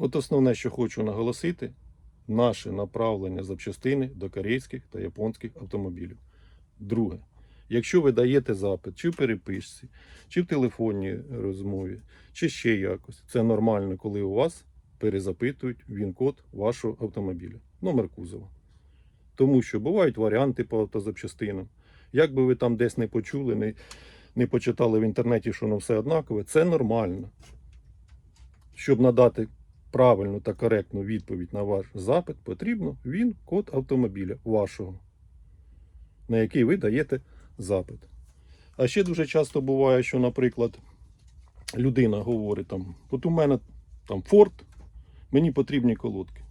От основне, що хочу наголосити, наше направлення запчастини до корейських та японських автомобілів. Друге, якщо ви даєте запит чи в переписці, чи в телефонній розмові, чи ще якось, це нормально, коли у вас перезапитують він-код вашого автомобіля, номер кузова. Тому що бувають варіанти по автозапчастинам. Як би ви там десь не почули, не, не почитали в інтернеті, що воно все однакове, це нормально. Щоб надати правильну та коректну відповідь на ваш запит, потрібно він код автомобіля вашого, на який ви даєте запит. А ще дуже часто буває, що, наприклад, людина говорить там, от у мене там Ford, мені потрібні колодки.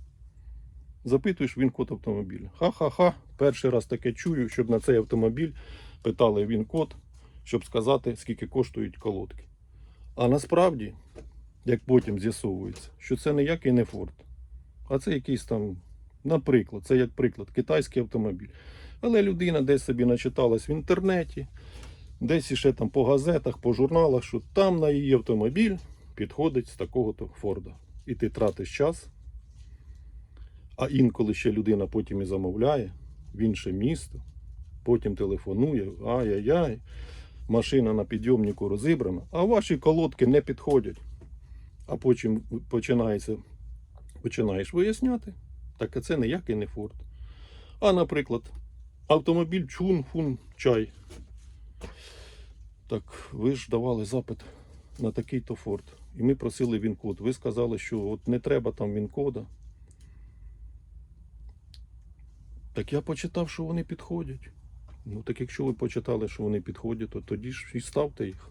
Запитуєш він код автомобіля. Ха-ха-ха, перший раз таке чую, щоб на цей автомобіль питали він код, щоб сказати, скільки коштують колодки. А насправді, як потім з'ясовується, що це ніякий не Ford, а це якийсь там, наприклад, це як приклад, китайський автомобіль. Але людина десь собі начиталась в інтернеті, десь іще там по газетах, по журналах, що там на її автомобіль підходить з такого-то Форда. І ти тратиш час, а інколи ще людина потім і замовляє в інше місто, потім телефонує, ай-яй-яй, машина на підйомнику розібрана, а ваші колодки не підходять. А потім починається, починаєш виясняти, так це ніякий не Форд. А, наприклад, автомобіль Чун-Фун Чай. Так, ви ж давали запит на такий-то Форд. І ми просили він-код. Ви сказали, що от не треба там він-кода. Так я почитав, що вони підходять. Ну так якщо ви почитали, що вони підходять, то тоді ж і ставте їх.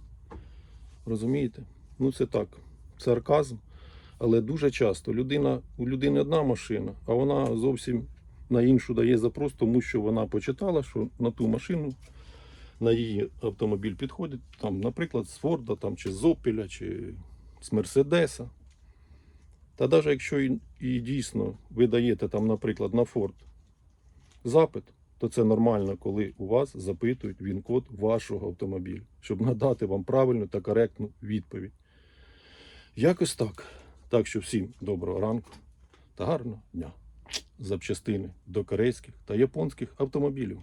Розумієте? Ну це так, сарказм. Але дуже часто людина, у людини одна машина, а вона зовсім на іншу дає запрос, тому що вона почитала, що на ту машину, на її автомобіль підходить, там, наприклад, з Форда там, чи з Опеля, чи з Мерседеса. Та навіть якщо і, і дійсно ви даєте там, наприклад, на Форд запит, то це нормально, коли у вас запитують він-код вашого автомобіля, щоб надати вам правильну та коректну відповідь. Якось так. Так що всім доброго ранку та гарного дня. Запчастини до корейських та японських автомобілів.